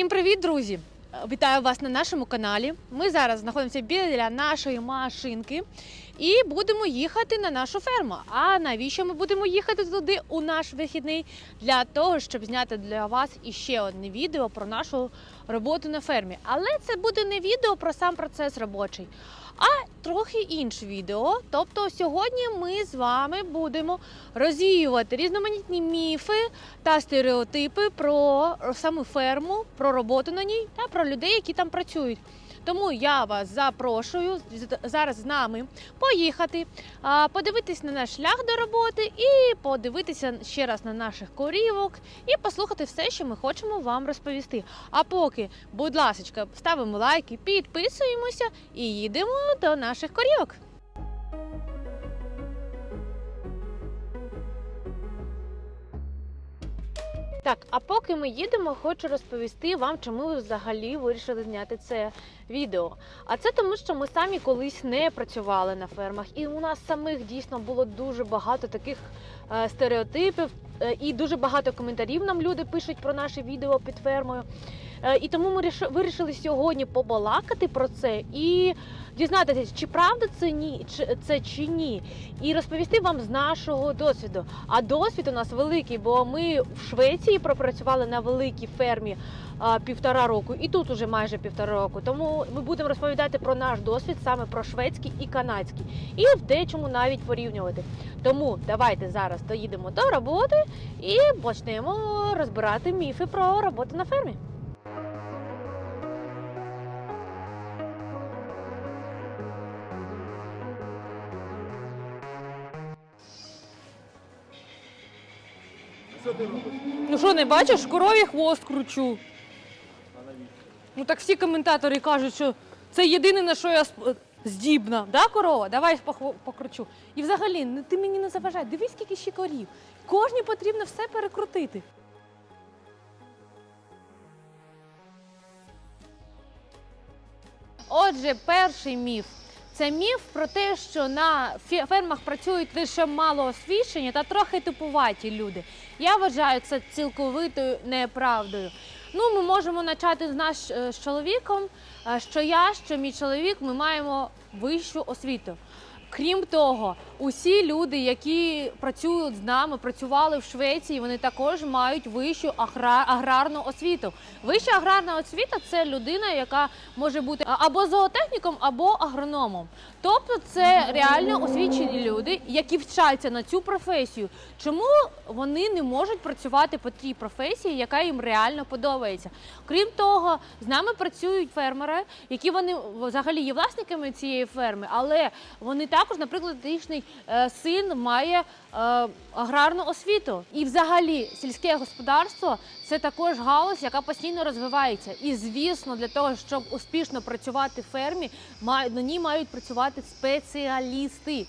Всім привіт, друзі! Вітаю вас на нашому каналі. Ми зараз знаходимося біля нашої машинки і будемо їхати на нашу ферму. А навіщо ми будемо їхати туди у наш вихідний? Для того, щоб зняти для вас іще одне відео про нашу роботу на фермі. Але це буде не відео про сам процес робочий, а трохи інше відео. Тобто сьогодні ми з вами будемо розвіювати різноманітні міфи та стереотипи про саму ферму, про роботу на ній та про людей, які там працюють. Тому я вас запрошую зараз з нами поїхати, подивитись на наш шлях до роботи і подивитися ще раз на наших корівок і послухати все, що ми хочемо вам розповісти. А поки, будь ласка, ставимо лайки, підписуємося і їдемо до наших корівок. Так, а поки ми їдемо, хочу розповісти вам, чому ви взагалі вирішили зняти це відео. А це тому, що ми самі колись не працювали на фермах, і у нас самих дійсно було дуже багато таких стереотипів, е, і дуже багато коментарів нам люди пишуть про наше відео під фермою. Е, і тому ми вирішили сьогодні побалакати про це і дізнатися, чи правда це ні, чи це чи ні, і розповісти вам з нашого досвіду. А досвід у нас великий, бо ми в Швеції пропрацювали на великій фермі півтора року, і тут уже майже півтора року. Тому ми будемо розповідати про наш досвід саме про шведський і канадський, і в дечому навіть порівнювати. Тому давайте зараз доїдемо до роботи і почнемо розбирати міфи про роботу на фермі. Ну що, не бачиш, корові хвост кручу. Ну так всі коментатори кажуть, що це єдине, на що я сп- здібна. Да, корова? Давай покручу. І взагалі, ти мені не заважай. Дивись, скільки ще корів. Кожній потрібно все перекрутити. Отже, перший міф. Це міф про те, що на фермах працюють лише мало освічені та трохи тупуваті люди. Я вважаю це цілковитою неправдою. Ну, ми можемо почати з нас е, з чоловіком. е, Що я, що мій чоловік, ми маємо вищу освіту. Крім того, усі люди, які працюють з нами, працювали в Швеції, вони також мають вищу аграрну освіту. Вища аграрна освіта це людина, яка може бути або зоотехніком, або агрономом. Тобто, це реально освічені люди, які вчаться на цю професію. Чому вони не можуть працювати по тій професії, яка їм реально подобається? Крім того, з нами працюють фермери, які вони взагалі є власниками цієї ферми, але вони також, наприклад, е, син має е, аграрну освіту. І взагалі сільське господарство це також галузь, яка постійно розвивається. І звісно, для того, щоб успішно працювати в фермі, на ній мають працювати спеціалісти.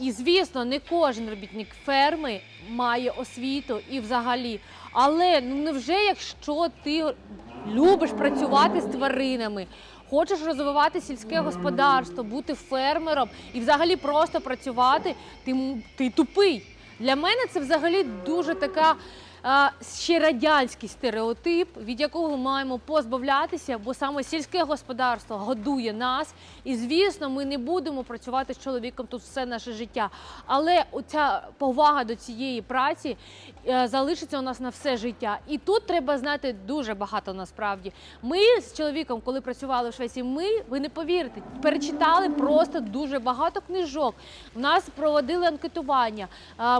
І звісно, не кожен робітник ферми має освіту і взагалі. Але ну невже, якщо ти любиш працювати з тваринами, хочеш розвивати сільське господарство, бути фермером і взагалі просто працювати, ти, ти тупий. Для мене це взагалі дуже така ще радянський стереотип, від якого ми маємо позбавлятися, бо саме сільське господарство годує нас. І звісно, ми не будемо працювати з чоловіком тут все наше життя. Але оця повага до цієї праці е, залишиться у нас на все життя. І тут треба знати дуже багато насправді. Ми з чоловіком, коли працювали в Швеції, ми, ви не повірите, перечитали просто дуже багато книжок. У нас проводили анкетування.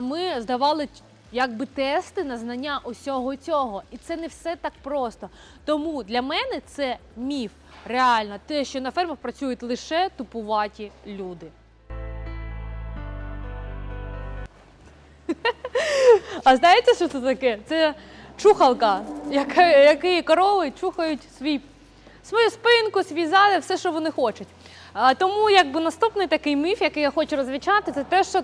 Ми здавали якби тести на знання усього цього. І це не все так просто. Тому для мене це міф. Реально, те, що на фермах працюють лише тупуваті люди. А знаєте, що це таке? Це чухалка, яка, який корови чухають свій, свою спинку, свій зад, все, що вони хочуть. А, тому якби наступний такий міф, який я хочу розвічати, це те, що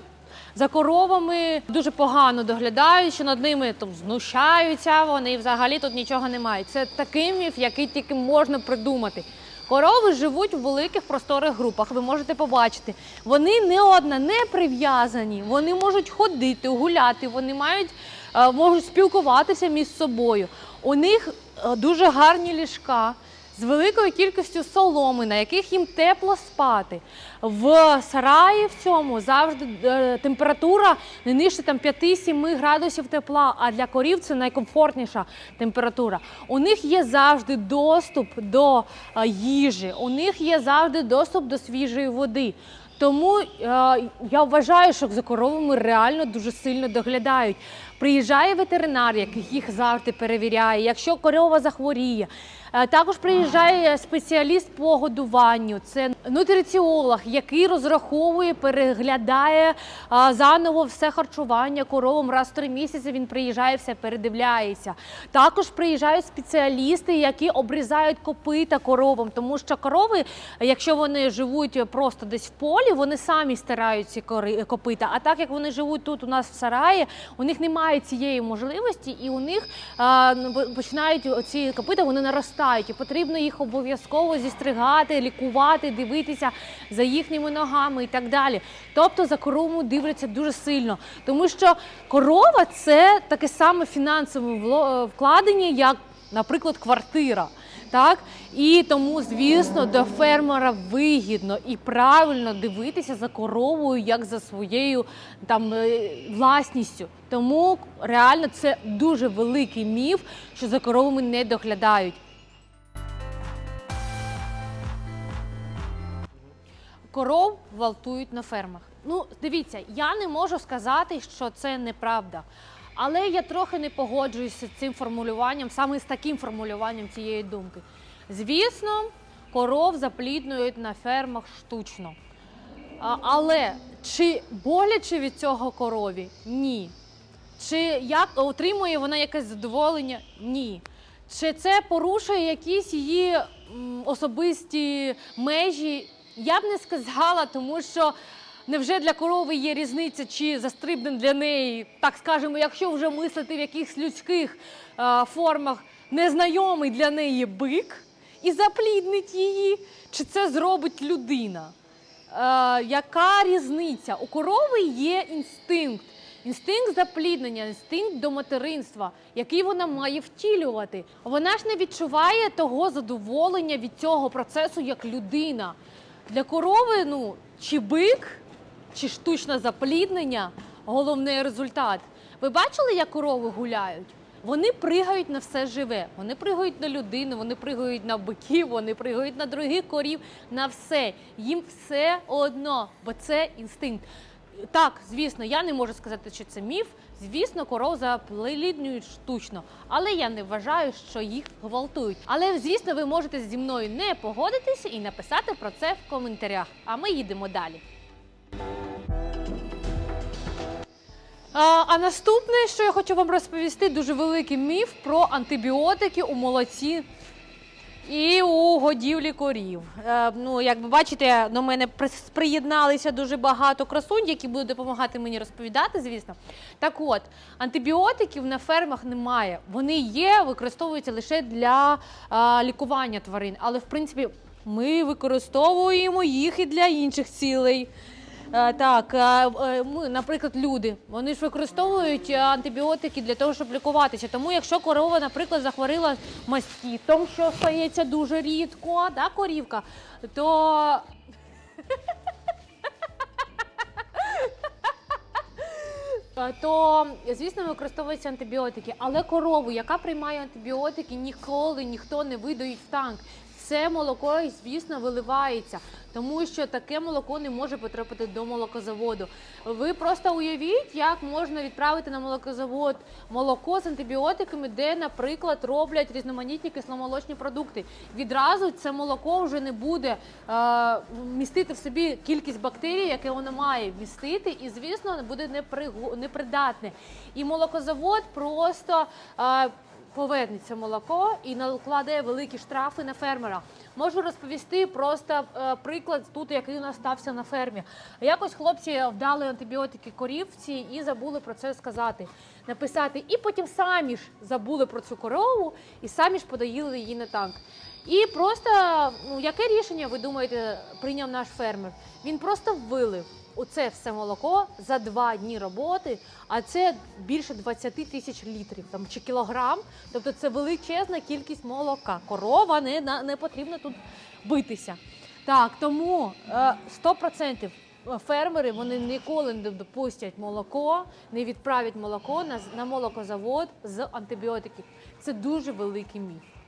за коровами дуже погано доглядають, що над ними там знущаються, вони і взагалі тут нічого немає. Це такий міф, який тільки можна придумати. Корови живуть у великих просторих групах. Ви можете побачити. Вони не одна не прив'язані. Вони можуть ходити, гуляти, вони мають е, можуть спілкуватися між собою. У них е, дуже гарні ліжка з великою кількістю соломи, на яких їм тепло спати. В сараї в цьому завжди е, температура не нижче там 5-7 градусів тепла, а для корів це найкомфортніша температура. У них є завжди доступ до е, їжі, у них є завжди доступ до свіжої води. Тому е, я вважаю, що за коровами реально дуже сильно доглядають. Приїжджає ветеринар, який їх завжди перевіряє. Якщо корова захворіє, також приїжджає спеціаліст по годуванню. Це нутриціолог, який розраховує, переглядає заново все харчування коровам. Раз в три місяці він приїжджає, все передивляється. Також приїжджають спеціалісти, які обрізають копита коровам, тому що корови, якщо вони живуть просто десь в полі, вони самі стирають ці копита. А так як вони живуть тут у нас в сараї, у них немає цієї можливості, і у них ну, починають ці копита, вони наростають. І потрібно їх обов'язково зістригати, лікувати, дивитися за їхніми ногами і так далі. Тобто за корову дивляться дуже сильно, тому що корова це таке саме фінансове вло- вкладення, як, наприклад, квартира. Так і тому, звісно, до фермера вигідно і правильно дивитися за коровою, як за своєю там е, власністю. Тому реально це дуже великий міф, що за коровами не доглядають. Коров гвалтують на фермах. Ну, дивіться, я не можу сказати, що це неправда. Але я трохи не погоджуюся з цим формулюванням, саме з таким формулюванням цієї думки. Звісно, коров запліднують на фермах штучно. Але чи боляче від цього корові? Ні. Чи як отримує вона якесь задоволення? Ні. Чи це порушує якісь її особисті межі? Я б не сказала, тому що невже для корови є різниця, чи застрибне для неї, так скажемо, якщо вже мислити в якихось людських е, формах, незнайомий для неї бик і запліднить її, чи це зробить людина? Е, яка різниця? У корови є інстинкт. Інстинкт запліднення, інстинкт до материнства, який вона має втілювати. Вона ж не відчуває того задоволення від цього процесу як людина. Для корови, ну, чи бик, чи штучне запліднення головний результат. Ви бачили, як корови гуляють? Вони пригають на все живе. Вони пригають на людину, вони пригають на биків, вони пригають на других корів, на все. Їм все одно, бо це інстинкт. Так, звісно, я не можу сказати, що це міф. Звісно, коров запліднюють штучно, але я не вважаю, що їх гвалтують. Але звісно, ви можете зі мною не погодитися і написати про це в коментарях. А ми їдемо далі. А, а наступне, що я хочу вам розповісти, дуже великий міф про антибіотики у молоці і у годівлі корів. Е, ну, як ви бачите, до мене приєдналися дуже багато красунь, які будуть допомагати мені розповідати, звісно. Так от, антибіотиків на фермах немає. Вони є, використовуються лише для е, лікування тварин. Але в принципі ми використовуємо їх і для інших цілей. Е, Так, е, е, ми, наприклад, люди, вони ж використовують антибіотики для того, щоб лікуватися. Тому, якщо корова, наприклад, захворіла мастітом, що стається дуже рідко, да, корівка, то то звісно використовуються антибіотики. Але корову, яка приймає антибіотики, ніколи ніхто не видають в танк. Це молоко, звісно, виливається, тому що таке молоко не може потрапити до молокозаводу. Ви просто уявіть, як можна відправити на молокозавод молоко з антибіотиками, де, наприклад, роблять різноманітні кисломолочні продукти. Відразу це молоко вже не буде е, містити в собі кількість бактерій, яке воно має містити, і звісно буде непригу- непридатне. І молокозавод просто. Е, повернеться молоко і накладе великі штрафи на фермера. Можу розповісти просто е, приклад тут, який у нас стався на фермі. Якось хлопці вдали антибіотики корівці і забули про це сказати, написати. І потім самі ж забули про цю корову і самі ж подоїли її на танк. І просто, ну яке рішення ви думаєте, прийняв наш фермер? Він просто вилив. Оце все молоко за два дні роботи, а це більше 20 тисяч літрів там, чи кілограм. Тобто це величезна кількість молока. Корова не, не потрібно тут битися. Так, тому е, 100% фермери вони ніколи не допустять молоко, не відправлять молоко на, на молокозавод з антибіотиків. Це дуже великий міф.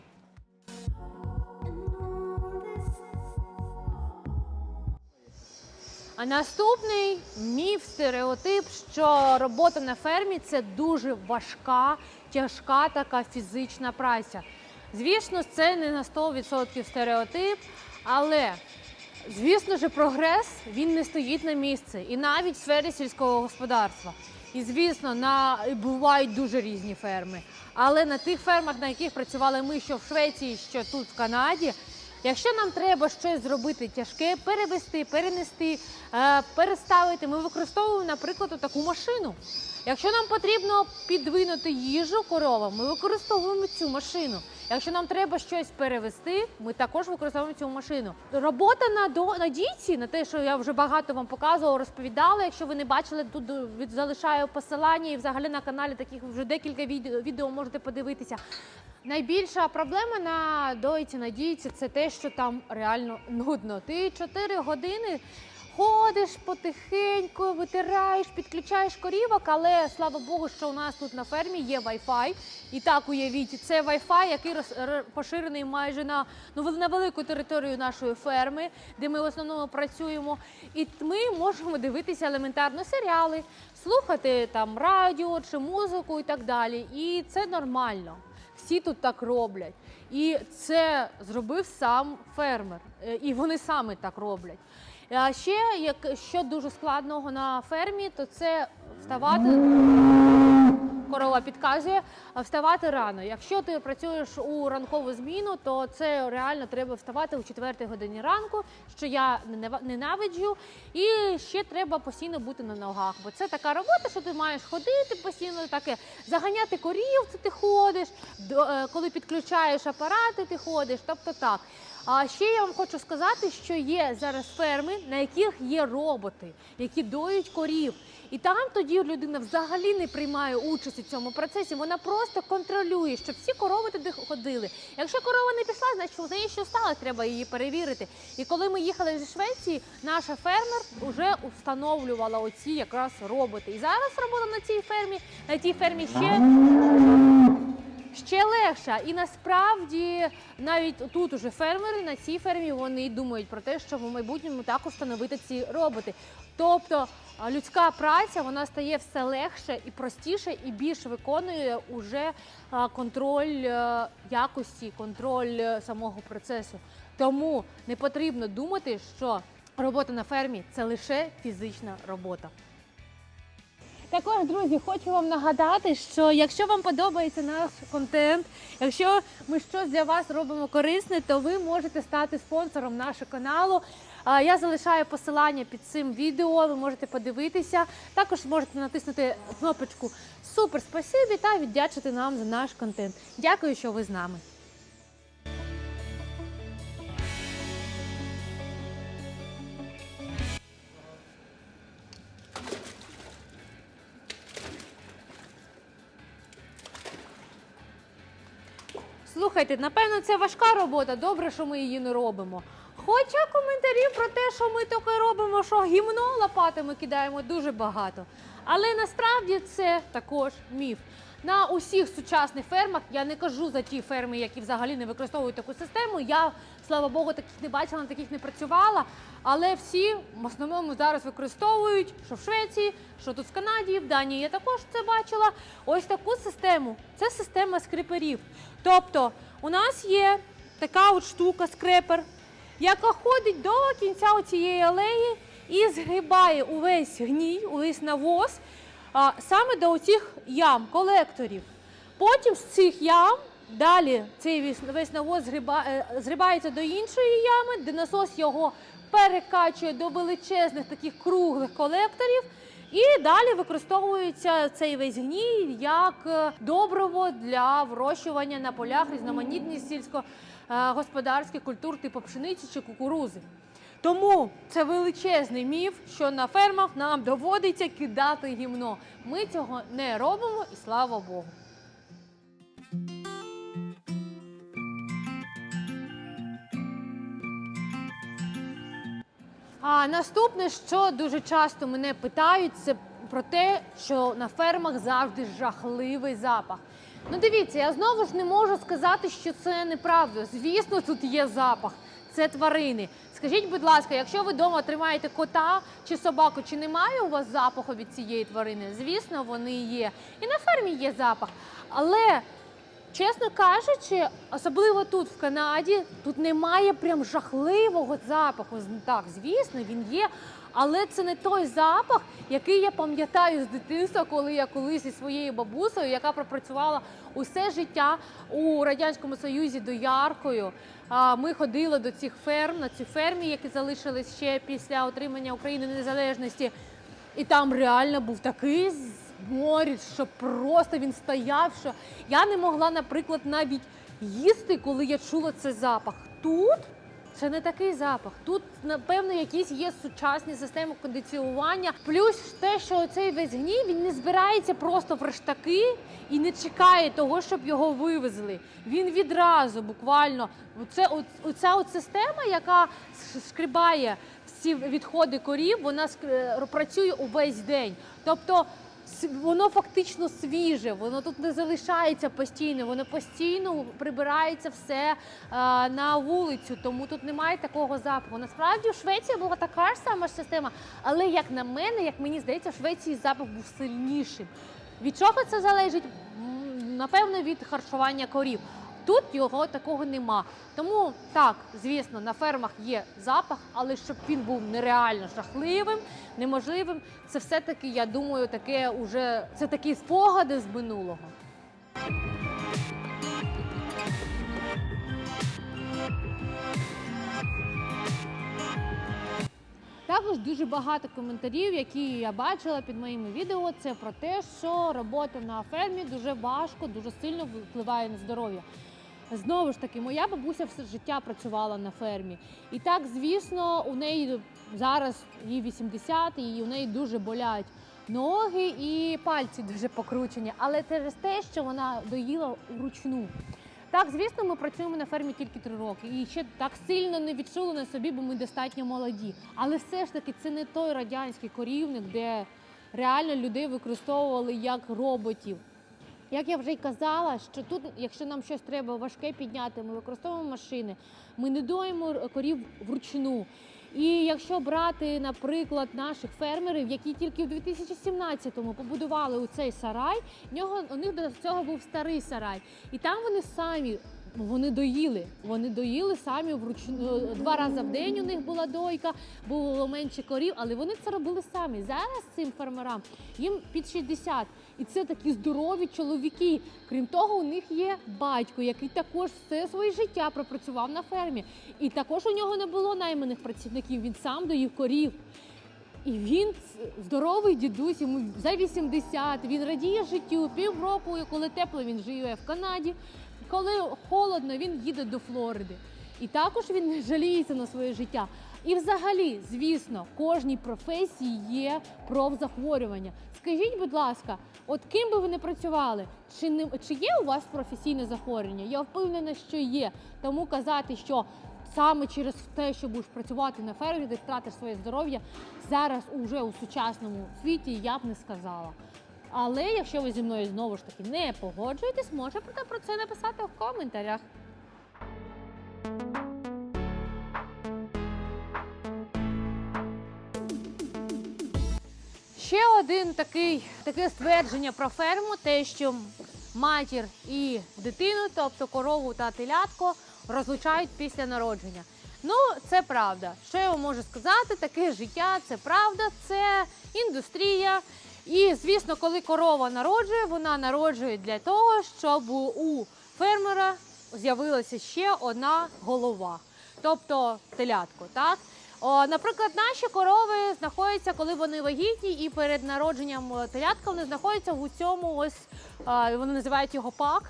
А наступний міф, стереотип, що робота на фермі це дуже важка, тяжка така фізична праця. Звісно, це не на 100% стереотип, але звісно ж, прогрес він не стоїть на місці, і навіть в сфері сільського господарства. І звісно, на бувають дуже різні ферми. Але на тих фермах, на яких працювали ми, що в Швеції, що тут в Канаді, Якщо нам треба щось зробити тяжке, перевести, перенести, е, переставити, ми використовуємо, наприклад, таку машину. Якщо нам потрібно підвинути їжу коровам, ми використовуємо цю машину. Якщо нам треба щось перевести, ми також використовуємо цю машину. Робота на до на дійці, на те, що я вже багато вам показувала, розповідала. Якщо ви не бачили, тут від залишаю посилання і взагалі на каналі таких вже декілька відео можете подивитися. Найбільша проблема на дойці, на дійці це те, що там реально нудно. Ти 4 години ходиш потихеньку, витираєш, підключаєш корівок, але слава Богу, що у нас тут на фермі є Wi-Fi. І так уявіть, це Wi-Fi, який поширений майже на, ну, на велику територію нашої ферми, де ми в основному працюємо. І ми можемо дивитися елементарно серіали, слухати там радіо чи музику і так далі. І це нормально. Всі тут так роблять. І це зробив сам фермер. Е, І вони саме так роблять. А ще, як що дуже складного на фермі, то це вставати. Корова підказує вставати рано. Якщо ти працюєш у ранкову зміну, то це реально треба вставати у 4 годині ранку, що я ненавиджу. І ще треба постійно бути на ногах, бо це така робота, що ти маєш ходити постійно, таке заганяти корів, це ти ходиш. е, Коли підключаєш апарати, ти ходиш. Тобто так. А ще я вам хочу сказати, що є зараз ферми, на яких є роботи, які доють корів. І там тоді людина взагалі не приймає участь у цьому процесі. Вона просто контролює, щоб всі корови туди ходили. Якщо корова не пішла, значить у неї що сталося, треба її перевірити. І коли ми їхали зі Швеції, наша фермер вже встановлювала оці якраз роботи. І зараз робота на цій фермі, на тій фермі ще ще легша. І насправді навіть тут уже фермери на цій фермі вони думають про те, що в майбутньому також встановити ці роботи. Тобто людська праця вона стає все легше і простіше, і більше виконує уже контроль е, якості, контроль е, самого процесу. Тому не потрібно думати, що робота на фермі це лише фізична робота. Також, друзі, хочу вам нагадати, що якщо вам подобається наш контент, якщо ми щось для вас робимо корисне, то ви можете стати спонсором нашого каналу. Я залишаю посилання під цим відео, ви можете подивитися. Також можете натиснути кнопочку Супер спасибі та віддячити нам за наш контент. Дякую, що ви з нами. Слухайте, напевно, це важка робота. Добре, що ми її не робимо. Хоча коментарів про те, що ми таке робимо, що гімно лопатами кидаємо дуже багато. Але насправді це також міф. На усіх сучасних фермах я не кажу за ті ферми, які взагалі не використовують таку систему. Я, слава Богу, таких не бачила, на таких не працювала. Але всі в основному зараз використовують, що в Швеції, що тут в Канаді, в Данії я також це бачила. Ось таку систему. Це система скриперів. Тобто, у нас є така от штука скрепер, яка ходить до кінця цієї алеї і згрібає увесь гній, увесь навоз а, саме до оцих ям, колекторів. Потім з цих ям далі цей весь, навоз е, згрібається до іншої ями, де насос його перекачує до величезних таких круглих колекторів. І далі використовується цей весь гній як е, добриво для вирощування на полях різноманітних сільськогосподарських культур, типу пшениці чи кукурузи. Тому це величезний міф, що на фермах нам доводиться кидати гімно. Ми цього не робимо, і слава Богу. А наступне, що дуже часто мене питають, це про те, що на фермах завжди жахливий запах. Ну дивіться, я знову ж не можу сказати, що це неправда. Звісно, тут є запах. Це тварини. Скажіть, будь ласка, якщо ви вдома тримаєте кота чи собаку, чи немає у вас запаху від цієї тварини? Звісно, вони є. І на фермі є запах. Але Чесно кажучи, особливо тут, в Канаді, тут немає прям жахливого запаху. Так, звісно, він є, але це не той запах, який я пам'ятаю з дитинства, коли я колись зі своєю бабусею, яка пропрацювала усе життя у радянському союзі дояркою. Ми ходили до цих ферм на ці фермі, які залишились ще після отримання України незалежності. І там реально був такий зморід, що просто він стояв, що я не могла, наприклад, навіть їсти, коли я чула цей запах. Тут це не такий запах. Тут, напевно, якісь є сучасні системи кондиціювання. Плюс те, що цей весь гній він не збирається просто в рештаки і не чекає того, щоб його вивезли. Він відразу буквально це оця от система, яка шкрібає всі відходи корів, вона е, працює увесь день. Тобто воно фактично свіже, воно тут не залишається постійно, воно постійно прибирається все е, на вулицю, тому тут немає такого запаху. Насправді в Швеції була така ж сама ж система, але як на мене, як мені здається, в Швеції запах був сильнішим. Від чого це залежить? Напевно, від харчування корів. Тут його такого нема. Тому так, звісно, на фермах є запах, але щоб він був нереально жахливим, неможливим, це все-таки, я думаю, таке уже це такі спогади з минулого. Також дуже багато коментарів, які я бачила під моїми відео, це про те, що робота на фермі дуже важко, дуже сильно впливає на здоров'я. Знову ж таки, моя бабуся все життя працювала на фермі. І так, звісно, у неї зараз їй 80, і у неї дуже болять ноги і пальці дуже покручені. Але через те, що вона доїла вручну. Так, звісно, ми працюємо на фермі тільки три роки і ще так сильно не відчули на собі, бо ми достатньо молоді. Але все ж таки це не той радянський корівник, де реально людей використовували як роботів. Як я вже й казала, що тут, якщо нам щось треба важке підняти, ми використовуємо машини, ми не доїмо корів вручну. І якщо брати, наприклад, наших фермерів, які тільки в 2017-му побудували у цей сарай, у них до цього був старий сарай, і там вони самі. Вони доїли, вони доїли самі вручну два рази в день. У них була дойка, було менше корів, але вони це робили самі. Зараз цим фермерам їм під 60. І це такі здорові чоловіки. Крім того, у них є батько, який також все своє життя пропрацював на фермі. І також у нього не було найманих працівників. Він сам доїв корів. І він здоровий дідусь, йому за 80, він радіє життю. Півроку, коли тепло, він живе в Канаді. Коли холодно, він їде до Флориди. І також він жаліється на своє життя. І взагалі, звісно, кожній професії є профзахворювання. Скажіть, будь ласка, от ким би ви не працювали, чи не чи є у вас професійне захворювання? Я впевнена, що є. Тому казати, що саме через те, що будеш працювати на фермі, ти втратиш своє здоров'я зараз уже у сучасному світі, я б не сказала. Але якщо ви зі мною знову ж таки не погоджуєтесь, можете про це написати в коментарях. Ще один такий таке ствердження про ферму, те, що матір і дитину, тобто корову та телятко, розлучають після народження. Ну, це правда. Що я вам можу сказати? Таке життя, це правда, це індустрія. І звісно, коли корова народжує, вона народжує для того, щоб у фермера з'явилася ще одна голова, тобто телятко. Так? О, наприклад, наші корови знаходяться, коли вони вагітні, і перед народженням е, телятка вони знаходяться в цьому ось вони називають його пак.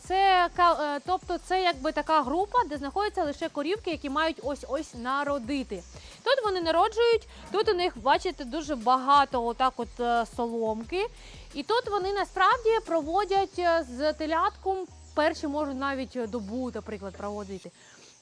Це е, тобто це якби така група, де знаходяться лише корівки, які мають ось ось народити. Тут вони народжують, тут у них, бачите, дуже багато отак от е, соломки. І тут вони насправді проводять е, з телятком перші можуть навіть добу, наприклад, проводити.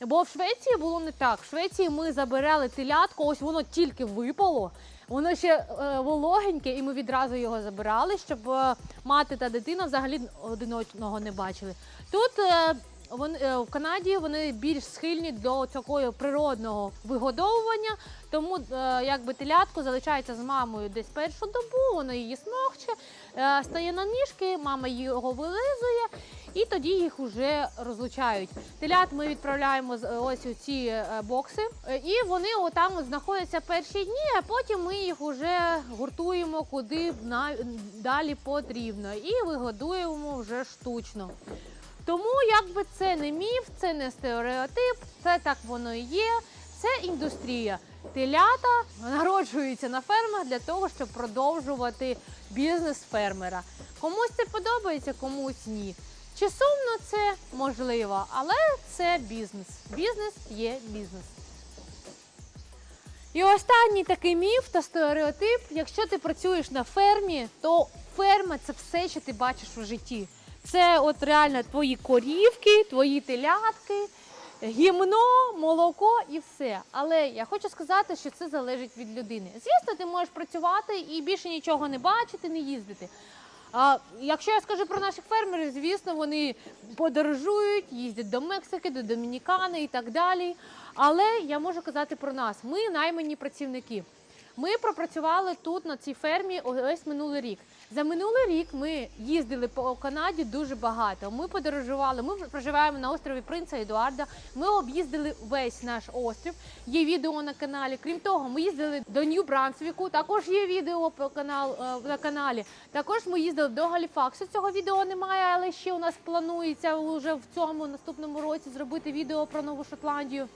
Бо в Швеції було не так. В Швеції ми забирали телятко, ось воно тільки випало. Воно ще е, вологеньке, і ми відразу його забирали, щоб е, мати та дитина взагалі один одного не бачили. Тут е, вон, е, в Канаді вони більш схильні до такого природного вигодовування, тому е, якби телятко залишається з мамою десь першу добу, воно її смокче, е, стає на ніжки, мама його вилизує. І тоді їх вже розлучають. Телят ми відправляємо ось у ці бокси, і вони отам знаходяться перші дні, а потім ми їх вже гуртуємо куди далі потрібно, і вигодуємо вже штучно. Тому якби це не міф, це не стереотип, це так воно і є. Це індустрія. Телята народжуються на фермах для того, щоб продовжувати бізнес фермера. Комусь це подобається, комусь ні. Чи сумно це можливо, але це бізнес. Бізнес є бізнес. І останній такий міф та стереотип: якщо ти працюєш на фермі, то ферма це все, що ти бачиш у житті. Це от реально твої корівки, твої телятки, гімно, молоко і все. Але я хочу сказати, що це залежить від людини. Звісно, ти можеш працювати і більше нічого не бачити, не їздити. А якщо я скажу про наших фермерів, звісно, вони подорожують, їздять до Мексики, до Домінікани і так далі. Але я можу казати про нас. Ми наймані працівники. Ми пропрацювали тут на цій фермі ось минулий рік. За минулий рік ми їздили по Канаді дуже багато. Ми подорожували. Ми проживаємо на острові Принца Едуарда. Ми об'їздили весь наш острів. Є відео на каналі. Крім того, ми їздили до Нью-Брансвіку. Також є відео по канал е, на каналі. Також ми їздили до Галіфаксу. Цього відео немає, але ще у нас планується вже в цьому наступному році зробити відео про Нову Шотландію.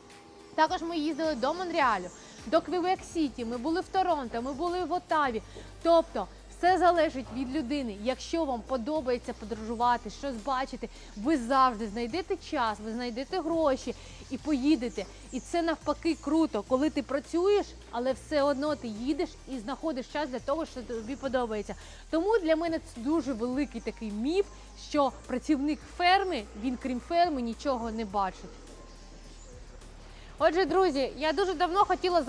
Також ми їздили до Монреалю, до Квебек Сіті, ми були в Торонто, ми були в Оттаві. Тобто все залежить від людини. Якщо вам подобається подорожувати, щось бачити, ви завжди знайдете час, ви знайдете гроші і поїдете. І це навпаки круто, коли ти працюєш, але все одно ти їдеш і знаходиш час для того, що тобі подобається. Тому для мене це дуже великий такий міф, що працівник ферми, він крім ферми нічого не бачить. Отже, друзі, я дуже давно хотіла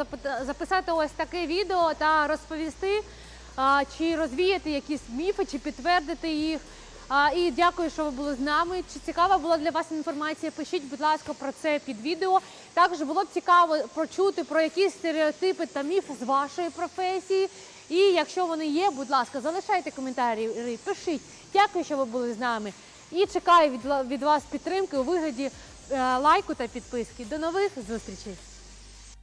записати ось таке відео та розповісти, чи розвіяти якісь міфи, чи підтвердити їх. І дякую, що ви були з нами. Чи цікава була для вас інформація? Пишіть, будь ласка, про це під відео. Також було б цікаво почути про якісь стереотипи та міфи з вашої професії. І якщо вони є, будь ласка, залишайте коментарі, пишіть. Дякую, що ви були з нами. І чекаю від, вас підтримки у вигляді лайку та підписки. До нових зустрічей!